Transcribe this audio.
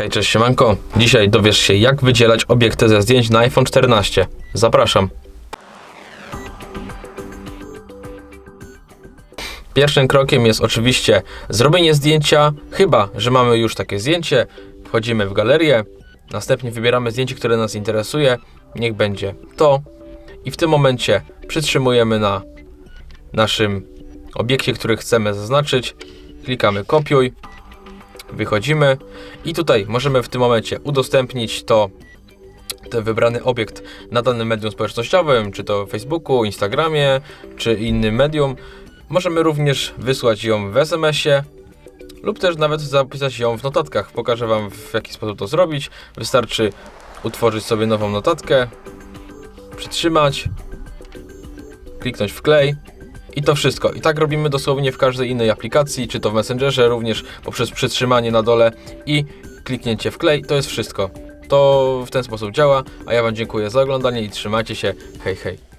Hej, cześć siemanko. Dzisiaj dowiesz się jak wydzielać obiekty ze zdjęć na iPhone 14. Zapraszam. Pierwszym krokiem jest oczywiście zrobienie zdjęcia, chyba że mamy już takie zdjęcie. Wchodzimy w galerię, następnie wybieramy zdjęcie, które nas interesuje. Niech będzie to. I w tym momencie przytrzymujemy na naszym obiekcie, który chcemy zaznaczyć. Klikamy kopiuj, wychodzimy i tutaj możemy w tym momencie udostępnić to ten wybrany obiekt na danym medium społecznościowym, czy to Facebooku, Instagramie, czy innym medium. Możemy również wysłać ją w SMS-ie lub też nawet zapisać ją w notatkach. Pokażę Wam w jaki sposób to zrobić. Wystarczy utworzyć sobie nową notatkę, przytrzymać, kliknąć w klej i to wszystko. I tak robimy dosłownie w każdej innej aplikacji, czy to w Messengerze, również poprzez przytrzymanie na dole i kliknięcie w klej. To jest wszystko. To w ten sposób działa, a ja Wam dziękuję za oglądanie i trzymajcie się. Hej, hej.